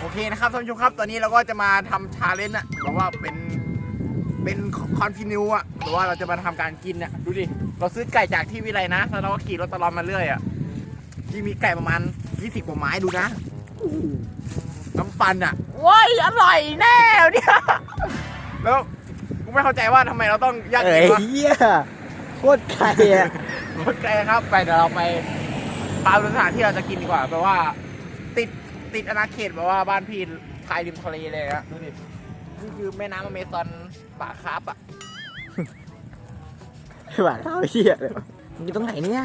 โอเคนะครับท่านผู้ชมครับ ตอนนี้เราก็จะมาทำชาเลนจ์อะแบบว่าเป็นเป็นคอนติเนียอะหรือว่าเราจะมาทำการกินเนี่ยดูดิ เราซื้อไก่จากที่วิไลนะ แล้วเราก็ขี่รถตลอดมาเรื่อยอะที่มีไก่ประมาณ20กว่าไม้ดูนะโอ้โหน้ำปันอะว้ายอร่อยแน่เนี่ยแล้วกูไม่เข้าใจว่าทำไมเราต้องย่างเอ้กิยนวะเหี้ยโคตรไกลอะ รถไกลครับไปเดี๋ยวเราไป ตามสถานที่เราจะกินดีกว่าแปลว่า ติดติดอาณาเขตแบบว่าบ้านพี่ชายริมทะเลเลยนะดูดินี่คือแม่น้ำอเมซอนป่าคาร์ปอะหวานข้าวเหี้ยเลยวะมึงอยู่ตรงไหนเนี่ย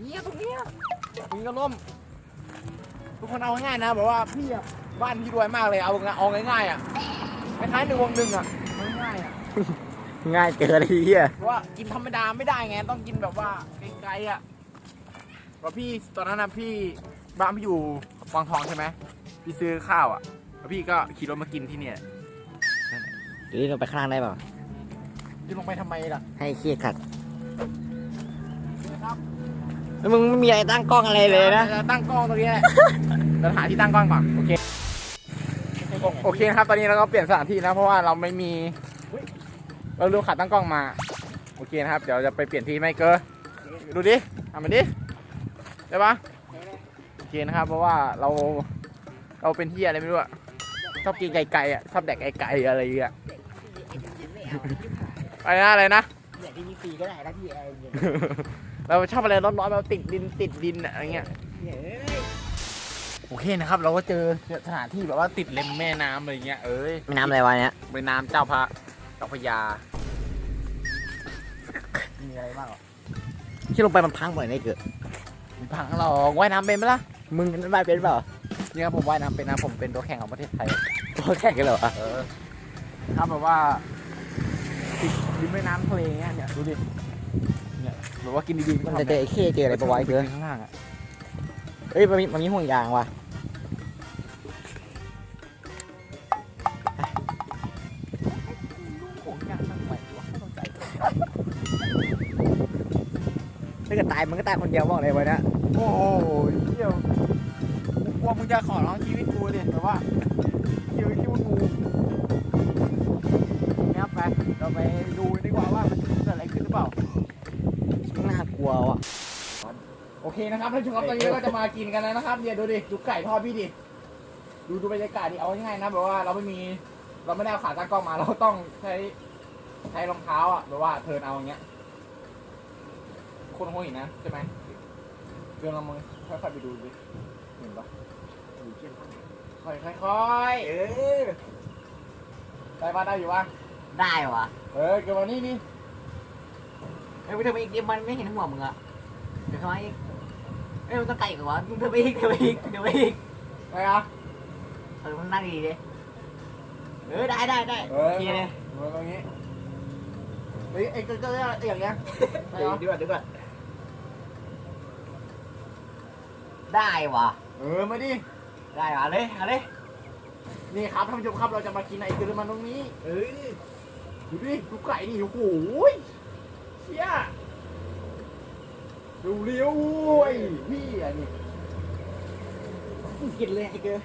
เนี่ยตรงเนี้ยมีกระล่มทุกคนเอาง่ายๆนะแบบว่าพี่อะบ้านพี่รวยมากเลยเอาเอาง่ายๆอะคล้ายๆหนึ่งวงหนึ่งอะเอาง่ายๆอะง่ายเกินไอ้เหี้ยเพราะว่ากินธรรมดาไม่ได้ไงต้องกินแบบว่าไกลๆอะ เพราะพี่ตอนนั้นนะพี่บ้านพี่อยู่วังทองใช่ไหมพี่ซื้อข้าวอะแล้วพี่ก็ขี่รถมากินที่เนี่ยเดี๋ยวนี้ลงไปข้างล่างได้เปล่าจะลงไปทำไมล่ะให้เครียดขัดครับแล้วมึงไม่มีอะไรตั้งกล้องอะไรเลยนะจะตั้งกล้องตรงนี้แหละเดี๋ยวหาที่ตั้งกล้องก่อนโอเคโอโอเคนะครับ ตอนนี้เราก็เปลี่ยนสถานที่นะเพราะว่าเราไม่มีเราลืมขาตั้งกล้องมา โอเคนะครับ เดี๋ยวจะไปเปลี่ยนที่ไม่เกอดูดิทำมันดิ ได้ปะโอเคนะครับ เพราะว่าเราเราเป็นที่อะไรไม่รู้อะชอบกินไก่ๆอะชอบแดกไก่ๆอะไรอย่างเงี้ยอะไรนะอะไรนะอยากกินฟรีก็ได้นะพี่แอร์เย็นเราชอบอะไรร้อนๆแบบติดดินติดดินอะอะไรเงี้ยโอเคนะครับ เราก็เจอสถานที่แบบว่าติดริมแม่น้ำอะไรเงี้ยเอ้ยไม่น้ำอะไรวะเนี่ยแม่น้ำเจ้าพระเจ้าพระยา มีอะไรบ้างหรอที่ลงไปมันพังบ่อยไหมเกิดมี พังหรอกว่ายน้ำเป็นไหมล่ะ มึงว่ายเป็นเปล่านี่ครับผมว่ายน้ำเป็นนะผมเป็นตัวแข่งของประเทศไทย ตัวแข่งกันเหรอวะเออถ้าแบบว่าติดริมแม่น้ำทะเลเงี้ยเนี่ยดูดิ เนี่ยแบบว่ากินดีๆมันทำจะเจอไอ้เคเจออะไรปะวะไอ้เกิดข้างล่างอะเอ้ยมันมีมันมีห่วงยางว่ะ กิดตายมันก็ตายคนเดียวบอกเลยวันนี้โอ้โหเที่ยวกูกลัวมึงจะขอร้องชีวิตกูดิแบบว่าชีวิตที่มึงกูเนี่ยไปเราไปดูดีกว่าว่ามันจะเกิดอะไรขึ้นหรือเปล่าน่ากลัวว่ะโอเคนะครับท่านผู้ชมครับตอนนี้เราก็จะมากินกันแล้วนะครับเนี่ยดูดิดูไก่ทอดพี่ดิดูดูบรรยากาศดิเอาง่ายๆนะแบบว่าเราไม่มีเราไม่ได้เอาขาตั้งกล้องมาเราต้องใช้ใช้รองเท้าอะแบบว่าเทิร์นเอาอย่างเงี้ย คนคงเห็นนะใช่ไหมเดี๋ยวเรามือค่อยๆไปดูดิเห็นปะค่อยๆค่อยๆเออได้ปะได้อยู่ปะได้วะเออเกี่ยวกับนี่นี่เอ้ยมึงเธอไปอีกเดี๋ยวมันไม่เห็นหัวมึงอะเดี๋ยวทำไมอีกเอ้ยมึงต้องไกลอีกเหรอวะมึงเธอไปอีกเธอไปอีกเดี๋ยวไปอีกไงอะเออมึงนั่งดีๆดิเออได้ได้ได้เอโออเคเลย เออตรงนี้เฮ้ยไอ้ก็ก็อย่างเงี้ยได้เดี๋ยวเหรอเดี๋ยวก่อนเดี๋ยวก่อน ได้วะเออมาดิ ได้วะเลยเอาเลยนี่ครับท่านผู้ชมครับเราจะมากินไอ้คือมันตรงนี้ เอ้ยดูดิดูไก่ดิโอ้โหเชี่ยดูเลี้ยวไอ้พี่อันนี้กินเลยไอ้เกลือ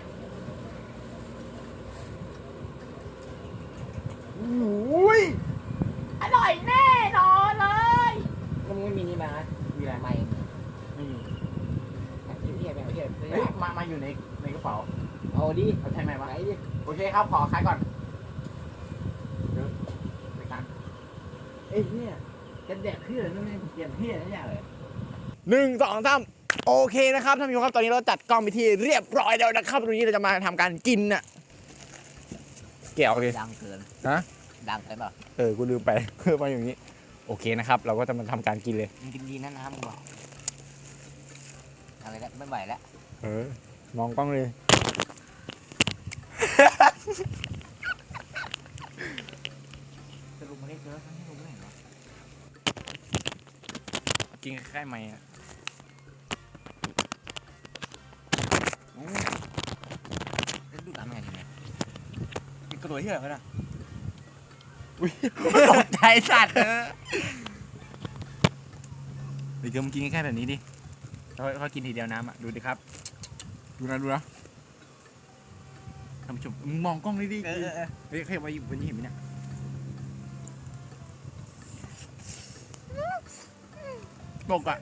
โอ้ยอร่อยแน่นอนเลย ก็มึงไม่มีนี่มานะมีอะไรไม่ไม่มี เทียบแบบเทียบเฮ้ยมามาอยู่ในในกระเป๋าเอาดิเอาใช่ไหมวะไหนดิโอเคครับขอคายก่อนเดี๋ยวไปกันเอ้ยเนี่ยจะแดกเพื่อนนั่นเองเปลี่ยนเพื่อนนั่นอย่างเลยหนึ่งสองสามโอเคนะครับท่านผู้ชมครับตอนนี้เราจัดกล้องไปที่เรียบร้อยแล้วนะครับตรงนี้เราจะมาทำการกินน่ะเกี่ยวโอเคดังเกินฮะ ดังไปเปล่าเออกูลืมไป เพื่อมาอย่างนี้ โอเคนะครับ เราก็จะมาทำการกินเลย มึงกินดีนะน้ำมึงบอก อะไรแล้วไม่ไหวแล้วเออ มองกล้องเลยจะลุกมาได้เจอให้ลุกไม่เห็นหรอกินใกล้ๆไหมอะจะดูตามไงทีเนี่ยกินกระโดดที่ไหนกันอะอุ้ยตกใจสัตว์เออเดี๋ยวมึงกินแค่แบบนี้ดิ เขาเขากินทีเดียวน้ำอะ ดูดิครับดูนะดูนะท่านผู้ชมมึงมองกล้องดิดิเออเออเออเฮ้ยขยับมาอยู่บนนี้เห็นไหมเนี่ยตกอะ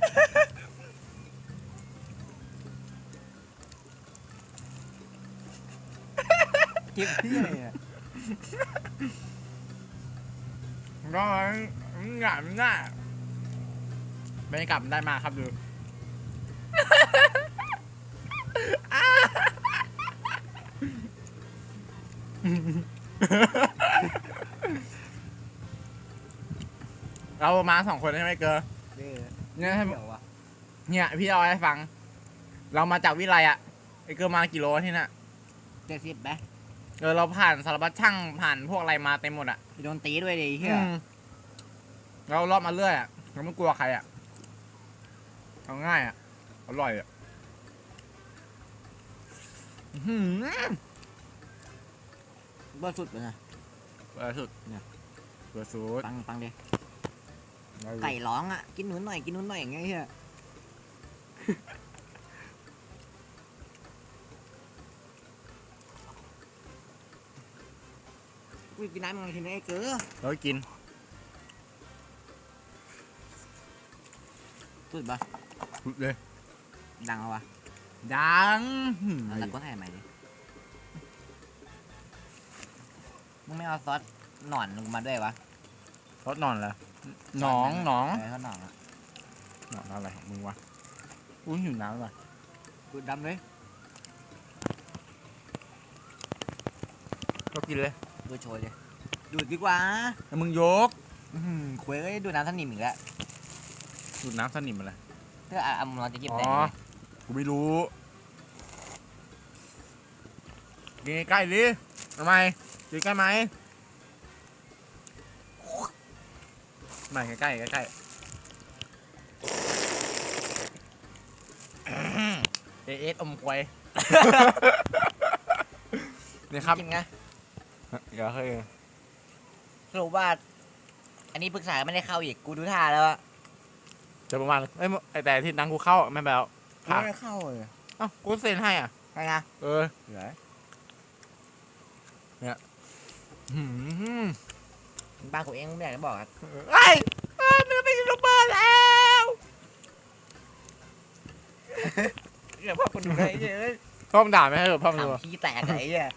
เก็บที่อะไรอะก็หงายมันหน้าบรรยากาศมันได้มากครับดู เรามาสองคนใช่ไหมเกอเออเนี่ยให้เดี๋ยววะเนี่ยพี่เอาให้ฟัง เรามาจากวิไลอะไอ้เกอมากี่โลที่น่ะเจ็ดสิบไหมเออเราผ่านสารพัดช่างผ่านพวกอะไรมาเต็มหมดอะโดนตีด้วยดิเฮียอืมเรารอบมาเรื่อยอะเราไม่กลัวใครอะเอาง่ายอะอร่อยอะอื้อ หือเบอร์สุดเลยนะเบอร์สุดเนี่ยเบอร์สุดปังปังดิไก่ร้องอะ กินหนุนหน่อย กินหนุนหน่อยอย่างเงี้ยเฮียกูกินน้ำมันทีนี้ไอ้เก๋อเรากิน สุดปะสุดเลย ดังเอาวะ ดังหืมแล้วก็ถ่ายใหม่ดิมึงไม่เอาซอสหนอนลงมาด้วยวะรสนอนแล้วหนองหนองเออซอสหนอนอะหนองอะไรของมึงวะอุ้ยหิวน้ำว่ะดูดดำเลยก็กินเลยดูโชยเลยดูดดีกว่าแล้วมึงยกอื้อหือคุยก็ดูดน้ำสนิมอีกแล้วดูดน้ำสนิมอะไรเพื่อเอาเราจะกินอ๋อแต่งไง กูไม่รู้กินใกล้ๆดิทำไมกินใกล้ไหมไม่ใกล้ๆใกล้ๆเอเอสอมควยนี่ครับกินไงเดี๋ยวเคยสรุปว่า อันนี้ปรึกษาไม่ได้เข้าอีกกูดูท่าแล้วอะจะประมาณเอ้ยไอ้แต่ที่นังกูเข้าไม่แบบ ไม่ได้เข้าเลยเอ้ากูเซ็นให้อะไงนะเออเหลือหืมบ้านกูเองไม่อยากจะบอกอะไอ้ไอ้มันเป็นยูทูบเบอร์แล้วเดี๋ยวพ่อคนดูได้เยอะพ่อมันด่าไหมเออพ่อมันดูทำขี้แตกไอ้เหี้ย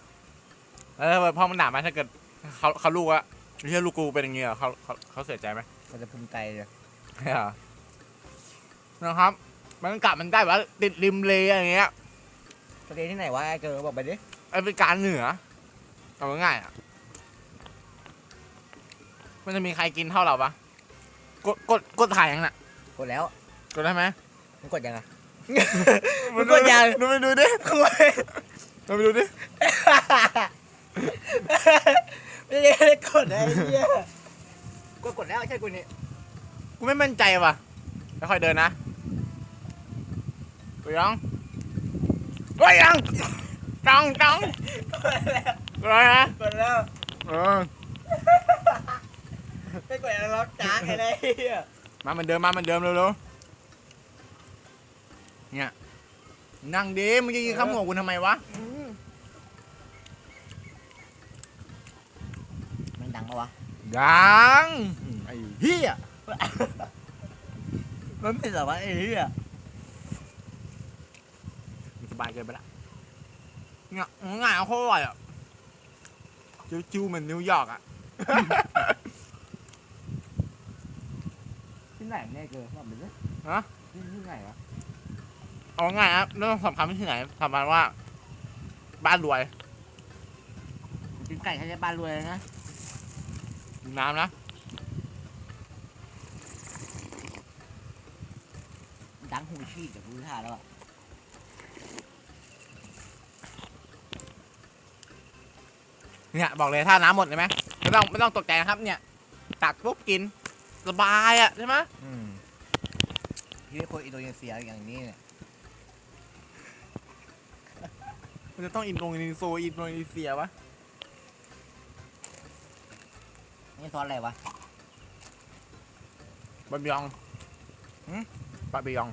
เออพ่อมันด่าไหมถ้าเกิดเขาเขาลูกอะไม่ใช่ลูกกูเป็นอย่างเงี้ยเขาเขาเขาเสียใจไหมมันจะภูมิใจเลยไม่อะนะครับ มันกลับมันได้ว่าติดริมเลอย่างเงี้ยประเด็นที่ไหนวะไอ้เกิร์ลบอกไปดิไอ้เป็นการเหนือเอาง่ายๆอะมันจะมีใครกินเท่าเราปะกดกดกดถ่ายยังน่ะกดแล้วกดได้ไหมมึงกดยังไงมึงกดยัง ดูไปดูดิดูไปดูดิไม่ได้กดไอ้เหี้ยกดกดแล้วใช่กูนี่กูไม่มั่นใจว่ะแล้วค่อยเดินนะ ไปยังไปยังจังจังอะไรนะกดแล้วเออไม่กดแล้วล็อกจ้าไอ้เลยเหี้ยมาเหมือนเดิมมาเหมือนเดิมเร็วๆเนี่ยนั่งดิมึงจะยืนข้ามหัวกูทำไมวะมันดังปะวะยังไอ้เหี้ยมันไม่สามารถไอ้เหี้ยส บายเกินไปละเนี่ยง่ายเอาโคตรอร่อยอะจิ้วๆเหมือนนิวยอร์กอะที่ไหนเนี่ยเกิร์ลบอกไปดิฮะที่ที่ไหนวะเอาง่ายครับเรื่องสำคัญไม่ที่ไหนสำคัญว่า บ้านรวยกินไก่ใช้บ้านรวยเลยนะมีน้ำนะดังหูชีกกับกูท่าแล้วอะ เนี่ยบอกเลยถ้าน้ำหมดใช่ไหมไม่ต้องไม่ต้องตกใจนะครับ เนี่ยตักปุ๊บกินสบายอะใช่ไหมอืมที่คนอินโดนีเซียอย่างนี้เนี่ยมันจะต้องอินโดนีโซอินโดนีเซียวะนี่ซอสอะไรวะบะบิยองหืมบะบิยอง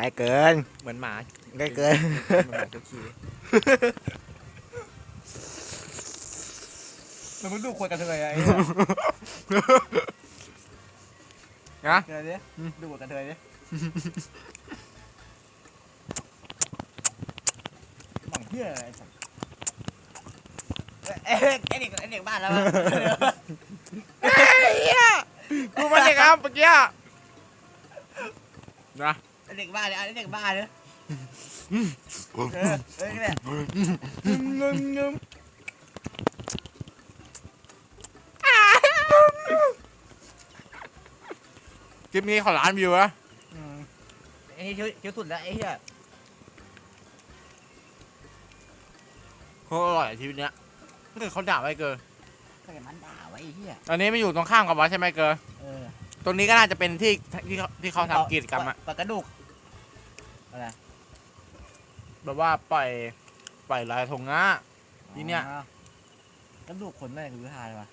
ให้เกิน เหมือนหมาใกล้เกิน เหมือนหมาเจ้าขี้แล้วมึงดูควรกันเถอะไอ้เนี่ยนะเกินดิดูควรกันเถอะดิหวังเพื่ออะไรไอ้สัสเอ๊ะไอเด็กไอเด็กบ้านแล้วกูมันเลยครับเมื่อกี้นะไอ เด็กบ้านเนี่ยเด็กบ้านเนี่ยเออเออเนี่ยงึมงึมคลิปนี้ขอล้านวิวนะอืมไอ้นี่ชิวชิวสุดแล้วไอ้เหี้ยโคตรอร่อยอะชีวิตเนี้ยถ้าเกิดเขาด่าไว้เกินใครมันด่าไว้ไอ้เหี้ยตอนนี้ไม่อยู่ตรงข้ามกับวัดใช่ไหมเกินเออตรงนี้ก็น่าจะเป็นที่ที่เขาที่เขาทำกิจกรรมอะปากกระดูก อะไรแบบว่าปล่อยปล่อยลอยกระทงนะที่เนี่ยอ๋อกระดูกคนไม่ได้คือทานวะ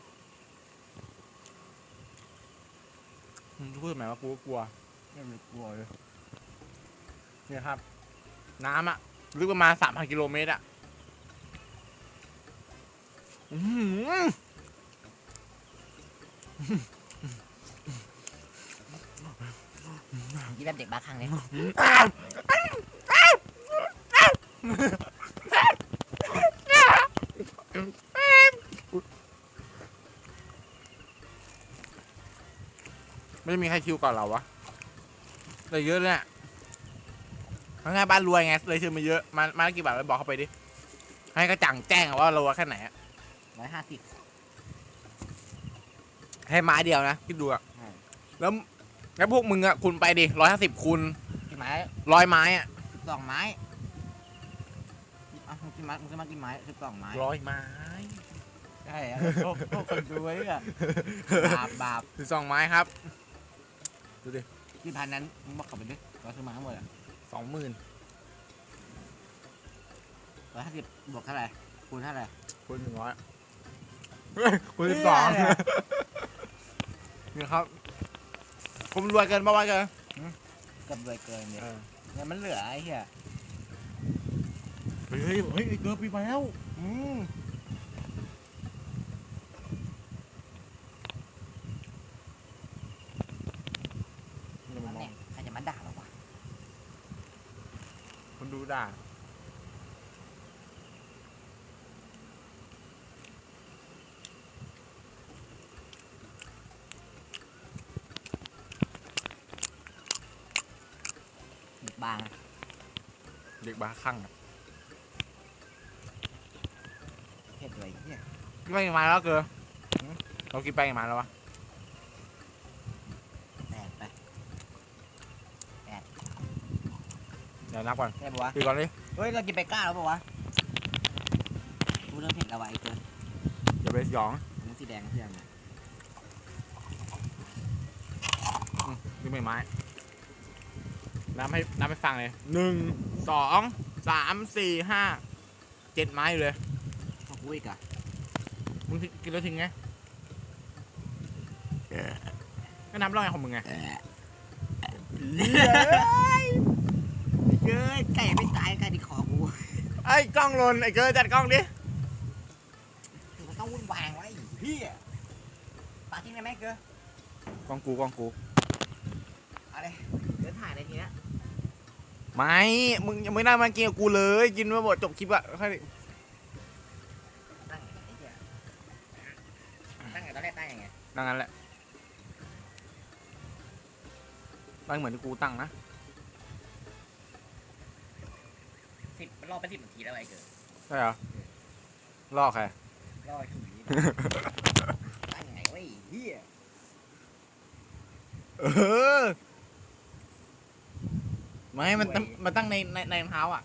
มึงพูดทำไมว่ากูก็กลัว ไม่รู้กลัวเลยเนี่ยครับ น้ำอะลึกประมาณสามพันกิโลเมตรอะอื้อหือยี่แบบเด็กบ้าคลั่งเลย ไม่มีใครคิวก่อนเราวะเลยเยอะเลยเนี่ยทั้งงานบ้านรวยไงเลยซื้อมาเยอะ มา มากี่บาทไปบอกเขาไปดิ ให้กระจ่างแจ้งอะว่าเรารวยแค่ไหนอะร้อยห้าสิบให้ไม้เดียวนะคิดดูอะใช่แล้วแล้วพวกมึงอะคุณไปดิร้อยห้าสิบคูณกี่ไม้ร้อยไม้อะสิบสองไม้ อะมึงกินไม้มึงจะมากินไม้สิบสองไม้ร้อยไม้ใช่อะพวกพวกคนรวยอะบาปบาปสิบสองไม้ครับที่พันนั้นมึงบอกกลับไปดิเราซื้อมาทั้งหมดอะสองหมื่นร้อยห้าสิบบวกเท่าไหร่คูณเท่าไหร่คูณหนึ่งร้อยคูณสิบสองเหี้ยนี่ครับคุณรวยเกินปะวะเกินเกับรวยเกินเนี่ยเออ เนี่ยมันเหลือไอ้เหี้ย เฮ้ยเฮ้ยเฮ้ยไอ้เกินปีมาแล้วอืมอย่ามานั่นมอแหงละใครจะมาด่าเราวะคนดูด่าเด็กบางอะเด็กบ้าคลั่งอะ เผ็ดเลยไอ้เหี้ย กินไปกี่ไม้แล้วเกินเรากินไปกี่ไม้แล้ววะแตกไปเดี๋ยวนับก่อนได้ปะวะคือก่อนดิเฮ้ยเรากินไปก้าแล้วปะวะกูเริ่มเผ็ดแล้ววะไอ้เกินอย่าไปหยองมันสีแดงเพื่อนเนี่ยกินไปไม้นับให้นับให้ฟังเลยหนึ่งสองสามสี่ห้าเจ็ดไม้อยู่เลยพอกูอีกอะ มึงกินแล้วทิ้งไงก็นับร่องไงของมึงไงเย้ยไก่ไม่ตายไก่ที่คอกูไอ้กล้องหลนไอ้เกินจัดกล้องดิมันต้องวุ่นวายไว้พี่ปาทิ้งได้ไหมเกอกล้องกูกล้องกูเอาเลยเดี๋ยวถ่ายอะไรทีเนี้ยไม่ มึงยังไม่ได้มากินกับกูเลย กินมาหมดจบคลิปอะค่อ ดังนั้นแหละตั้งเหมือนที่กูตั้งนะ สิบรอบไปสิบนาทีแล้วไอ้เกิดใช่เหรอลอกใคร รอบถุยตั้งไงวะไอ้เหี้ยเออ ไม่ มันตั้งมันตั้งในในในรองเท้าอะ